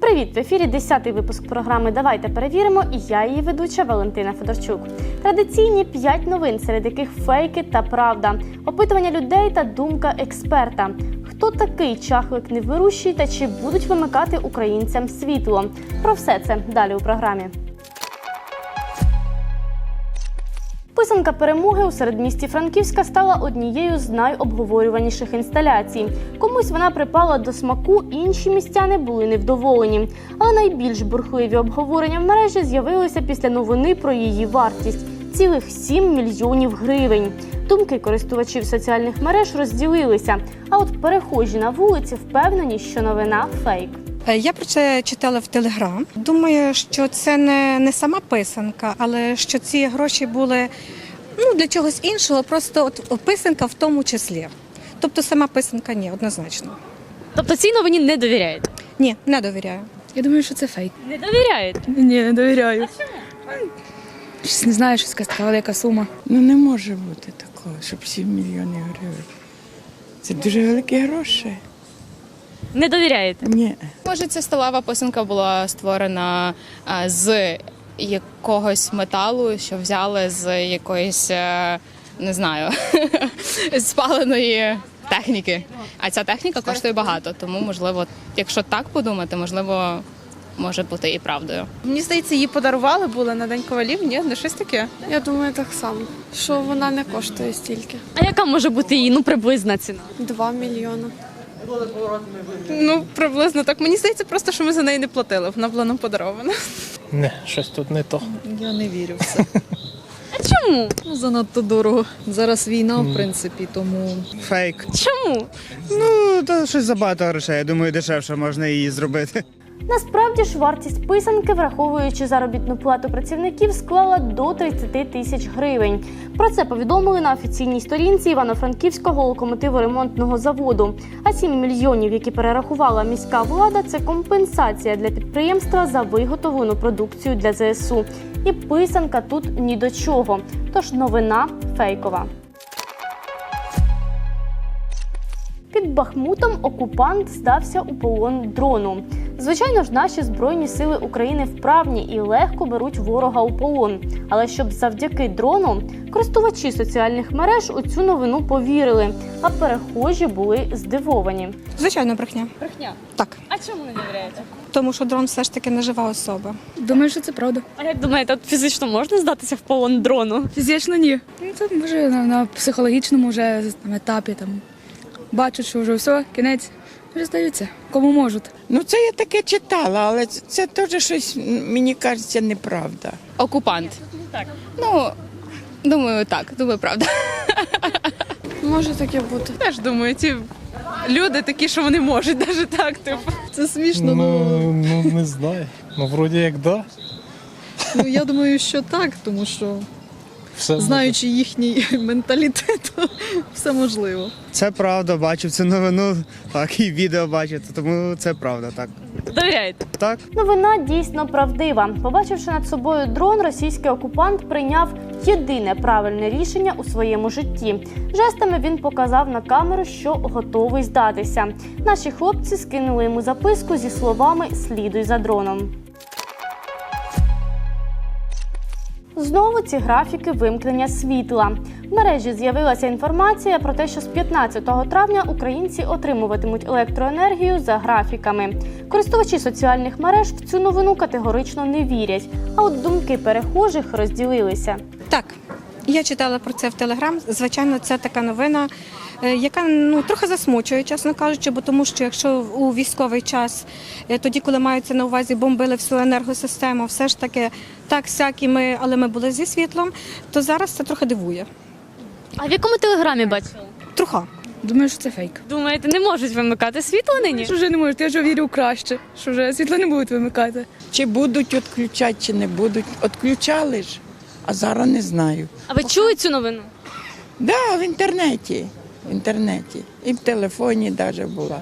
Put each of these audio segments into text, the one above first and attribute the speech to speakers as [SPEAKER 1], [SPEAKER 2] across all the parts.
[SPEAKER 1] Привіт! В ефірі 10-й випуск програми Давайте перевіримо. І я її ведуча Валентина Федорчук. Традиційні 5 новин, серед яких фейки та правда, опитування людей та думка експерта. Хто такий чахлик невирущий та чи будуть вимикати українцям світло? Про все це далі у програмі. Писанка перемоги у середмісті Франківська стала однією з найобговорюваніших інсталяцій. Комусь вона припала до смаку, інші містяни були невдоволені. Але найбільш бурхливі обговорення в мережі з'явилися після новини про її вартість цілих 7 мільйонів гривень. Думки користувачів соціальних мереж розділилися. А от перехожі на вулиці впевнені, що новина фейк.
[SPEAKER 2] Е, Я про це читала в Телеграм. Думаю, що це не, не сама писанка, але що ці гроші були ну, для чогось іншого, просто от писанка в тому числі. Тобто сама писанка ні, однозначно.
[SPEAKER 1] Тобто цій новині не довіряєте?
[SPEAKER 2] Ні, не довіряю.
[SPEAKER 3] Я думаю, що це фейк.
[SPEAKER 1] Не довіряєте?
[SPEAKER 3] Ні, не довіряю. А чому? Щось не знаю, якась така велика сума.
[SPEAKER 4] Ну не може бути такого, щоб 7 мільйонів гривень. Це дуже великі гроші.
[SPEAKER 1] Не довіряєте?
[SPEAKER 4] Ні.
[SPEAKER 5] Може, ця сталева писанка була створена а, з якогось металу, що взяли з якоїсь, е, не знаю, спаленої техніки. А ця техніка коштує багато, тому можливо, якщо так подумати, можливо, може бути і правдою.
[SPEAKER 6] Мені здається, її подарували були на День ковалів, ні? Не щось таке.
[SPEAKER 7] Я думаю, так само, що вона не коштує стільки.
[SPEAKER 1] А яка може бути її ну приблизна ціна?
[SPEAKER 7] 2 мільйони.
[SPEAKER 6] Ну, приблизно так. Мені здається, просто що ми за неї не платили. Вона була нам подарована.
[SPEAKER 8] Не, щось тут не то.
[SPEAKER 3] Я не вірю в це.
[SPEAKER 1] А чому?
[SPEAKER 3] Ну, занадто дорого. Зараз війна, в принципі, тому
[SPEAKER 9] Фейк.
[SPEAKER 1] Чому?
[SPEAKER 9] Ну, то щось забагато грошей. Я думаю, дешевше можна її зробити.
[SPEAKER 1] Насправді ж вартість писанки, враховуючи заробітну плату працівників, склала до 30 тисяч гривень. Про це повідомили на офіційній сторінці Івано-Франківського локомотиворемонтного заводу. А 7 мільйонів, які перерахувала міська влада, це компенсація для підприємства за виготовлену продукцію для ЗСУ. І писанка тут ні до чого. Тож новина фейкова. Під Бахмутом окупант здався у полон дрону. Звичайно ж, наші збройні сили України вправні і легко беруть ворога у полон. Але щоб завдяки дрону користувачі соціальних мереж у цю новину повірили, а перехожі були здивовані.
[SPEAKER 2] Звичайно, брехня.
[SPEAKER 1] Брехня.
[SPEAKER 2] Так.
[SPEAKER 1] А чому не довіряєте?
[SPEAKER 2] Тому що дрон все ж таки не жива особа.
[SPEAKER 3] думаю, що це правда.
[SPEAKER 1] А як думаєте, от фізично можна здатися в полон дрону?
[SPEAKER 3] Фізично ні. Ну, це може на, на психологічному вже там, етапі там бачать, що вже все, кінець, вже здаються, кому можуть.
[SPEAKER 4] Ну це я таке читала, але це, теж щось, мені кажеться, неправда.
[SPEAKER 5] Окупант. Ну, думаю, так, думаю, правда.
[SPEAKER 7] Може таке бути.
[SPEAKER 6] Теж думаю, ці люди такі, що вони можуть навіть так, типу.
[SPEAKER 3] Це смішно.
[SPEAKER 8] Ну, ну не знаю. Ну, вроді як да.
[SPEAKER 10] Ну я думаю, що так, тому що
[SPEAKER 8] Все
[SPEAKER 10] знаючи їхній менталітет, то все можливо.
[SPEAKER 9] Це правда, бачив цю новину, так і відео бачив, тому це правда, так.
[SPEAKER 1] Довіряєте?
[SPEAKER 9] Так.
[SPEAKER 1] Новина дійсно правдива. Побачивши над собою дрон, російський окупант прийняв єдине правильне рішення у своєму житті. Жестами він показав на камеру, що готовий здатися. Наші хлопці скинули йому записку зі словами Слідуй за дроном. Знову ці графіки вимкнення світла. В мережі з'явилася інформація про те, що з 15 травня українці отримуватимуть електроенергію за графіками. Користувачі соціальних мереж в цю новину категорично не вірять. А от думки перехожих розділилися.
[SPEAKER 2] Так, я читала про це в Телеграм. Звичайно, це така новина, яка ну трохи засмучує, чесно кажучи, бо тому що якщо у військовий час, е, тоді, коли маються на увазі, бомбили всю енергосистему, все ж таки так сяк і ми, але ми були зі світлом, то зараз це трохи дивує.
[SPEAKER 1] А в якому телеграмі бачили?
[SPEAKER 2] Труха.
[SPEAKER 3] Думаю, що це фейк.
[SPEAKER 1] Думаєте, не можуть вимикати світло нині?
[SPEAKER 3] Що вже не можуть, я вже вірю краще, що вже світло не будуть вимикати.
[SPEAKER 4] Чи будуть відключати, чи не будуть. Отключали ж, а зараз не знаю.
[SPEAKER 1] А ви чули цю новину?
[SPEAKER 4] Да, в інтернеті. В інтернеті. І в телефоні навіть була.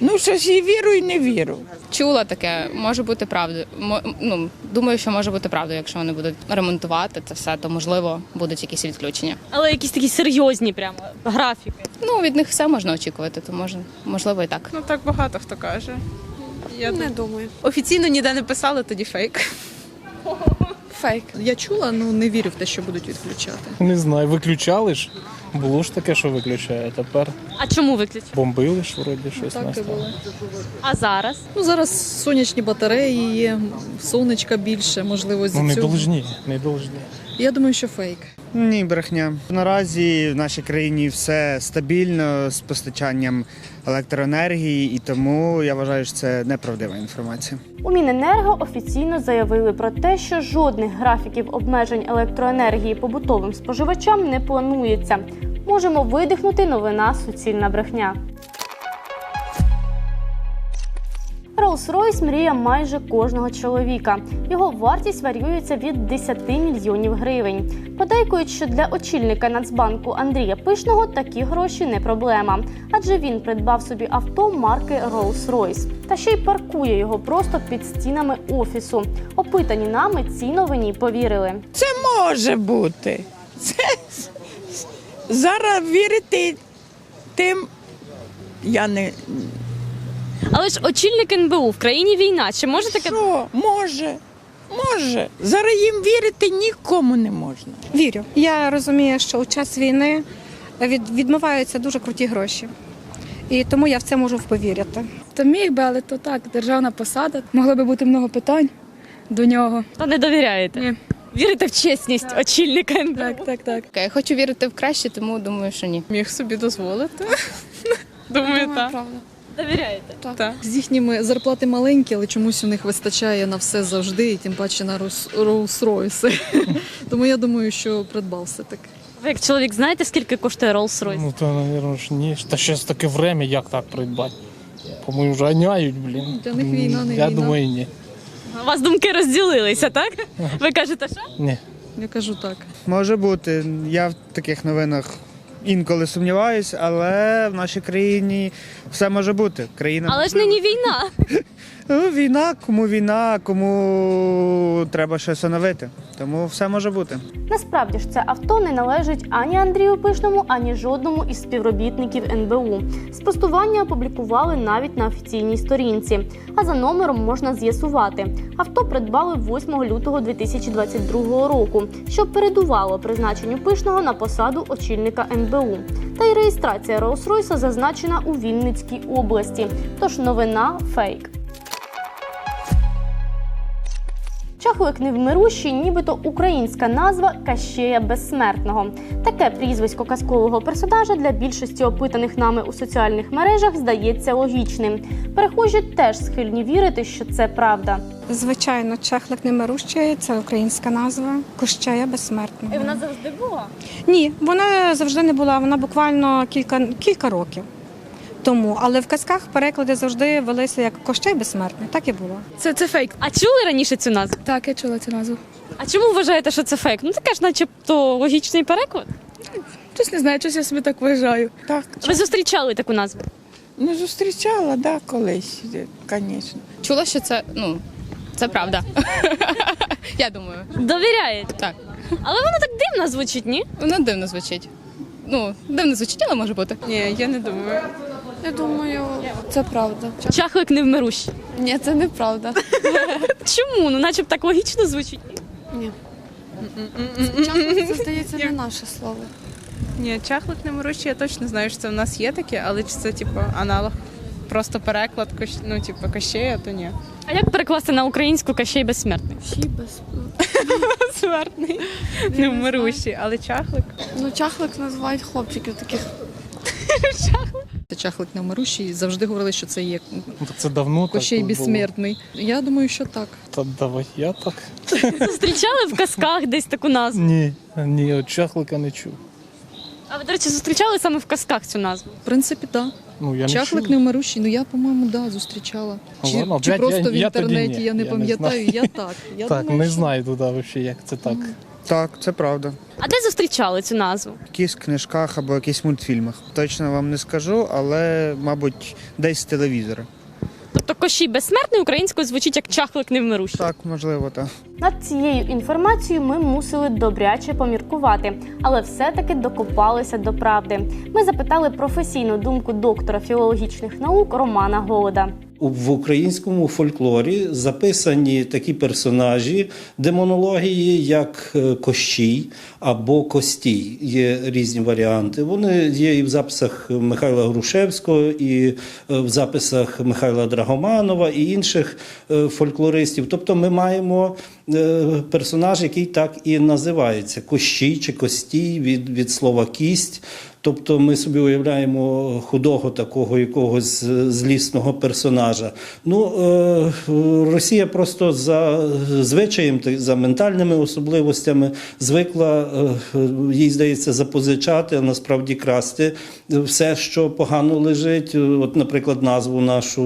[SPEAKER 4] Ну, щось і віру, і не віру.
[SPEAKER 5] Чула таке, може бути правдою. Ну, думаю, що може бути правдою, якщо вони будуть ремонтувати це все, то можливо будуть якісь відключення.
[SPEAKER 1] Але якісь такі серйозні прямо графіки.
[SPEAKER 5] Ну, від них все можна очікувати, то може, можливо, і так.
[SPEAKER 6] Ну так багато хто каже. Я
[SPEAKER 7] Не
[SPEAKER 6] не...
[SPEAKER 7] думаю.
[SPEAKER 6] Офіційно ніде не писали, тоді фейк.
[SPEAKER 7] Фейк.
[SPEAKER 10] Я чула, ну не вірю в те, що будуть відключати.
[SPEAKER 8] Не знаю, виключали ж. Було ж таке, що виключає. Тепер
[SPEAKER 1] А чому виключили?
[SPEAKER 8] бомбили ж вроді щось
[SPEAKER 10] Так і було.
[SPEAKER 1] А зараз?
[SPEAKER 10] Ну зараз сонячні батареї є, сонечка більше, можливо, зі
[SPEAKER 8] Ну не
[SPEAKER 10] цього.
[SPEAKER 8] должні, не должні.
[SPEAKER 10] Я думаю, що фейк.
[SPEAKER 9] Ні, брехня. Наразі в нашій країні все стабільно з постачанням електроенергії, і тому я вважаю, що це неправдива інформація.
[SPEAKER 1] У Міненерго офіційно заявили про те, що жодних графіків обмежень електроенергії побутовим споживачам не планується. Можемо видихнути новина суцільна брехня. Rolls-Royce – мрія майже кожного чоловіка. Його вартість варіюється від 10 мільйонів гривень. Подейкують, що для очільника Нацбанку Андрія Пишного такі гроші не проблема, адже він придбав собі авто марки Rolls-Royce. Та ще й паркує його просто під стінами офісу. Опитані нами цій новині повірили.
[SPEAKER 4] Це може бути. Це... Зараз вірити тим. Я не
[SPEAKER 1] Але ж очільник НБУ в країні війна. Чи може таке
[SPEAKER 4] що, може, може. Зараз їм вірити нікому не можна.
[SPEAKER 2] Вірю. Я розумію, що у час війни від, відмиваються дуже круті гроші. І тому я в це можу повірити.
[SPEAKER 3] Та міг би, але то так, державна посада. Могло би бути много питань до нього.
[SPEAKER 1] Та не довіряєте?
[SPEAKER 3] Ні.
[SPEAKER 1] Вірите в чесність очільника НБУ?
[SPEAKER 3] Так, так, так.
[SPEAKER 5] Я хочу вірити в краще, тому думаю, що ні.
[SPEAKER 6] Міг собі дозволити. Думаю,
[SPEAKER 7] Думаю,
[SPEAKER 6] так.
[SPEAKER 7] правда.
[SPEAKER 1] Довіряєте?
[SPEAKER 6] Так.
[SPEAKER 10] З їхніми зарплати маленькі, але чомусь у них вистачає на все завжди, і тим паче на Rolls-Royce. Тому я думаю, що придбав все таки.
[SPEAKER 1] Ви як чоловік знаєте, скільки коштує Rolls-Royce?
[SPEAKER 8] Ну то, мабуть, ж ні. Та ще таке время, як так придбати. По-моєму, вже ганяють, блін.
[SPEAKER 10] Для них війна, не
[SPEAKER 8] Я
[SPEAKER 10] війна.
[SPEAKER 8] думаю, ні.
[SPEAKER 1] У вас думки розділилися, так? Ви кажете, що?
[SPEAKER 8] Ні.
[SPEAKER 10] Я кажу так.
[SPEAKER 9] Може бути. Я в таких новинах інколи сумніваюсь, але в нашій країні все може бути. Країна
[SPEAKER 1] Але ж нині війна.
[SPEAKER 9] Ну, війна, кому війна, кому треба щось оновити. Тому все може бути.
[SPEAKER 1] Насправді ж це авто не належить ані Андрію Пишному, ані жодному із співробітників НБУ. Спростування опублікували навіть на офіційній сторінці. А за номером можна з'ясувати. Авто придбали 8 лютого 2022 року, що передувало призначенню Пишного на посаду очільника НБУ. Та й реєстрація Rolls-Royce зазначена у Вінницькій області. Тож новина фейк. Чахлик невмирущий, нібито українська назва Кащея Безсмертного. Таке прізвисько казкового персонажа для більшості опитаних нами у соціальних мережах здається логічним. Перехожі теж схильні вірити, що це правда.
[SPEAKER 2] Звичайно, чехлик немирущий це українська назва. Кощея безсмертного.
[SPEAKER 1] завжди була.
[SPEAKER 2] Ні, вона завжди не була. Вона буквально кілька, кілька років тому. Але в казках переклади завжди велися як Кощей безсмертний. Так і було.
[SPEAKER 3] Це, це фейк.
[SPEAKER 1] А чули раніше цю назву?
[SPEAKER 3] Так, я чула цю назву.
[SPEAKER 1] А чому вважаєте, що це фейк? Ну таке ж, начебто, логічний переклад.
[SPEAKER 3] Щось не знаю, щось я собі так вважаю.
[SPEAKER 4] Так.
[SPEAKER 1] Ви зустрічали таку назву?
[SPEAKER 4] Ну, зустрічала, да, колись, звісно.
[SPEAKER 5] Чула, що це, ну, це правда. Я думаю,
[SPEAKER 1] Довіряєте?
[SPEAKER 5] так.
[SPEAKER 1] Але воно так дивно звучить, ні?
[SPEAKER 5] Воно дивно звучить. Ну, дивно звучить, але може бути.
[SPEAKER 6] Ні, я не думаю.
[SPEAKER 7] Я думаю, це правда.
[SPEAKER 1] Чахлик не невмирущий.
[SPEAKER 7] Ні, це неправда.
[SPEAKER 1] Чому? Ну, начебто так логічно звучить.
[SPEAKER 7] Ні. Чахлик, це здається не наше слово.
[SPEAKER 6] Ні, чахлик не морочі, я точно знаю, що це в нас є таке, але чи це типу аналог? Просто переклад ну, типу, кощея, то ні.
[SPEAKER 1] А як перекласти на українську Кащей безсмертний?
[SPEAKER 7] Ші без...
[SPEAKER 6] Смертний. Не вмирущий, але чахлик.
[SPEAKER 7] Ну, чахлик називають хлопчиків таких.
[SPEAKER 10] Це чахлик невмирущий, завжди говорили, що це є
[SPEAKER 8] Ну, так це давно
[SPEAKER 10] Кощей
[SPEAKER 8] так було.
[SPEAKER 10] безсмертний. Я думаю, що так.
[SPEAKER 8] Та давай я так.
[SPEAKER 1] Зустрічали в казках десь таку назву?
[SPEAKER 8] Ні, ні, от чахлика не чув.
[SPEAKER 1] А ви, до речі, зустрічали саме в казках цю назву?
[SPEAKER 10] В принципі, так.
[SPEAKER 8] Ну, я не
[SPEAKER 10] Чахлик
[SPEAKER 8] чув.
[SPEAKER 10] невмирущий, ну я, по-моєму, да, зустрічала.
[SPEAKER 8] Ну,
[SPEAKER 10] Чи,
[SPEAKER 8] ладно,
[SPEAKER 10] чи просто
[SPEAKER 8] я-
[SPEAKER 10] в інтернеті, я не
[SPEAKER 8] я не
[SPEAKER 10] пам'ятаю,
[SPEAKER 8] знаю.
[SPEAKER 10] я так. Я
[SPEAKER 8] так,
[SPEAKER 10] думаю,
[SPEAKER 8] не
[SPEAKER 10] що-
[SPEAKER 8] знаю туди взагалі, як це так.
[SPEAKER 9] Так, це правда.
[SPEAKER 1] А де зустрічали цю назву?
[SPEAKER 9] В якихось книжках або якихось мультфільмах. Точно вам не скажу, але, мабуть, десь з телевізора.
[SPEAKER 1] Тобто Кощій безсмертний українською звучить як чахлик невмирущий.
[SPEAKER 9] Так, можливо, так.
[SPEAKER 1] Над цією інформацією ми мусили добряче поміркувати, але все-таки докопалися до правди. Ми запитали професійну думку доктора філологічних наук Романа Голода.
[SPEAKER 11] В українському фольклорі записані такі персонажі демонології, як е, Кощій або Костій. Є різні варіанти. Вони є і в записах Михайла Грушевського, і е, в записах Михайла Драгоманова і інших е, фольклористів. Тобто ми маємо персонаж, який так і називається Кощій чи Костій від, від слова кість. Тобто ми собі уявляємо худого такого якогось злісного персонажа. Ну, е, Росія просто за звичаєм, за ментальними особливостями звикла, е, їй здається, запозичати, а насправді красти все, що погано лежить. От, наприклад, назву нашу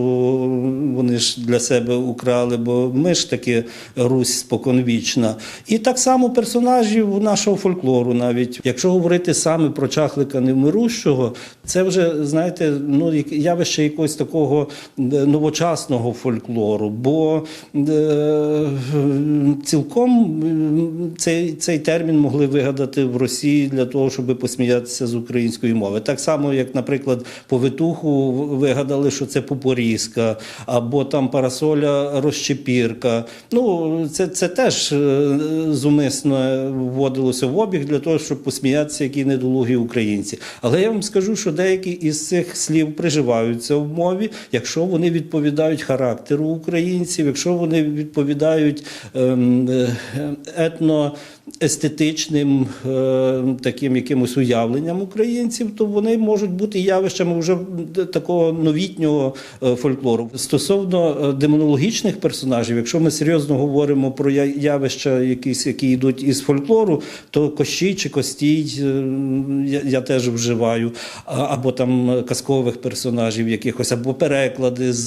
[SPEAKER 11] вони ж для себе украли, бо ми ж таки Русь споконвічна. І так само персонажів нашого фольклору, навіть якщо говорити саме про чахлика невмирущого, це вже знаєте, ну явище якогось такого е, новочасного фольклору. Бо е, цілком цей, цей термін могли вигадати в Росії для того, щоб посміятися з української мови. Так само, як, наприклад, повитуху вигадали, що це попорізка, або там парасоля розчепірка. Ну, це, це теж е, зумисно вводилося в обіг для того, щоб посміятися, які недолугі українці. Але я вам скажу, що деякі із цих слів приживаються в мові, якщо вони відповідають характеру українців, якщо вони відповідають ем, е, етно. Естетичним е, таким якимось уявленням українців, то вони можуть бути явищами вже такого новітнього е, фольклору. Стосовно е, демонологічних персонажів, якщо ми серйозно говоримо про явища, якісь, які йдуть із фольклору, то Кощій чи Костій е, я, я теж вживаю, або там казкових персонажів якихось, або переклади з,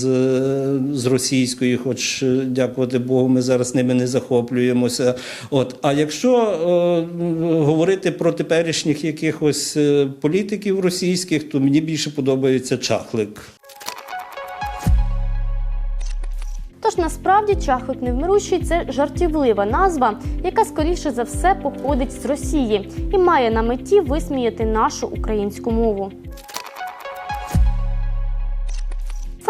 [SPEAKER 11] з російської, хоч е, дякувати Богу, ми зараз ними не захоплюємося. От, а якщо е, говорити про теперішніх якихось е, політиків російських, то мені більше подобається чахлик.
[SPEAKER 1] Тож насправді чахлик невмирущий це жартівлива назва, яка скоріше за все походить з Росії і має на меті висміяти нашу українську мову.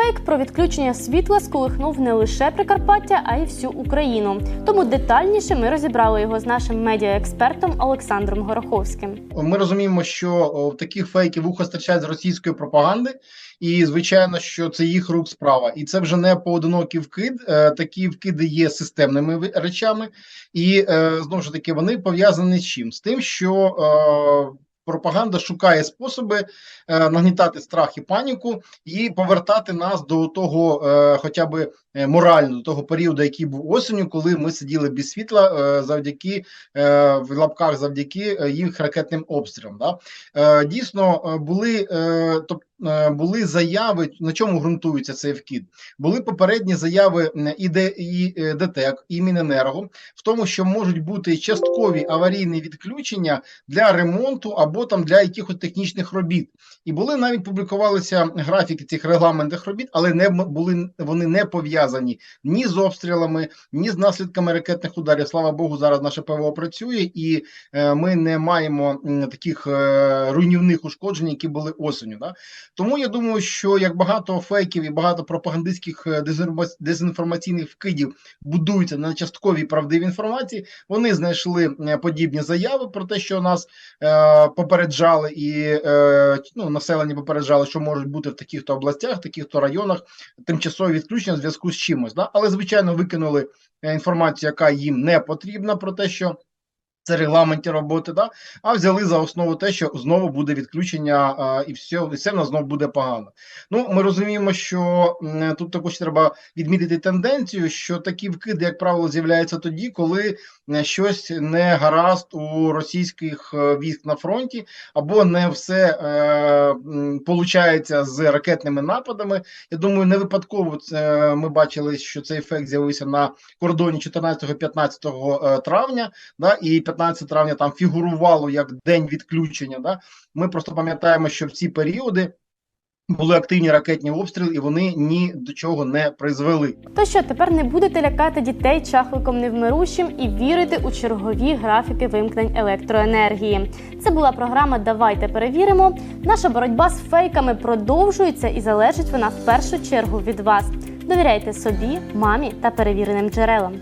[SPEAKER 1] Фейк про відключення світла сколихнув не лише Прикарпаття, а й всю Україну. Тому детальніше ми розібрали його з нашим медіаекспертом Олександром Гороховським.
[SPEAKER 12] Ми розуміємо, що таких фейків вуха стирчать з російської пропаганди, і звичайно, що це їх рук справа. І це вже не поодинокий вкид. Е, Такі вкиди є системними речами, і е, знову ж таки вони пов'язані з чим? З тим, що е, пропаганда шукає способи е, нагнітати страх і паніку і повертати нас до того, е, хоча б е, морально, до того періоду, який був осінню, коли ми сиділи без світла завдяки в лапках завдяки їх ракетним обстрілам. Да? Дійсно, були, тоб- е, були заяви, на чому ґрунтується цей вкид. Були попередні заяви і, е, ДТЕК, і Міненерго в тому, що можуть бути часткові аварійні відключення для ремонту або там для якихось технічних робіт. І були навіть публікувалися графіки цих регламентних робіт, але не були вони не пов'язані ні з обстрілами, ні з наслідками ракетних ударів. Слава Богу, зараз наше ПВО працює, і е, ми не маємо таких е, руйнівних ушкоджень, які були осеню. Да? Тому я думаю, що як багато фейків і багато пропагандистських е, дезінформаційних вкидів будуються на частковій правдивій інформації, вони знайшли е, подібні заяви про те, що нас е, попереджали, і е, ну, населення попереджали, що можуть бути в таких-то областях, таких-то районах тимчасові відключення в зв'язку з чимось. Да? Але звичайно викинули е, інформацію, яка їм не потрібна, про те, що. Це регламенті роботи, да? а взяли за основу те, що знову буде відключення, а, і все, і все в знову буде погано. Ну, ми розуміємо, що тут також треба відмітити тенденцію, що такі вкиди, як правило, з'являються тоді, коли е, щось не гаразд у російських е, військ на фронті, або не все е, получається з ракетними нападами. Я думаю, не випадково це ми бачили, що цей ефект з'явився на кордоні 14-15 е, травня, да, і 15 травня там фігурувало як день відключення. Да? Ми просто пам'ятаємо, що в ці періоди були активні ракетні обстріли, і вони ні до чого не призвели.
[SPEAKER 1] То що тепер не будете лякати дітей чахликом невмирущим і вірити у чергові графіки вимкнень електроенергії. Це була програма Давайте перевіримо. Наша боротьба з фейками продовжується і залежить вона в першу чергу від вас. Довіряйте собі, мамі та перевіреним джерелам.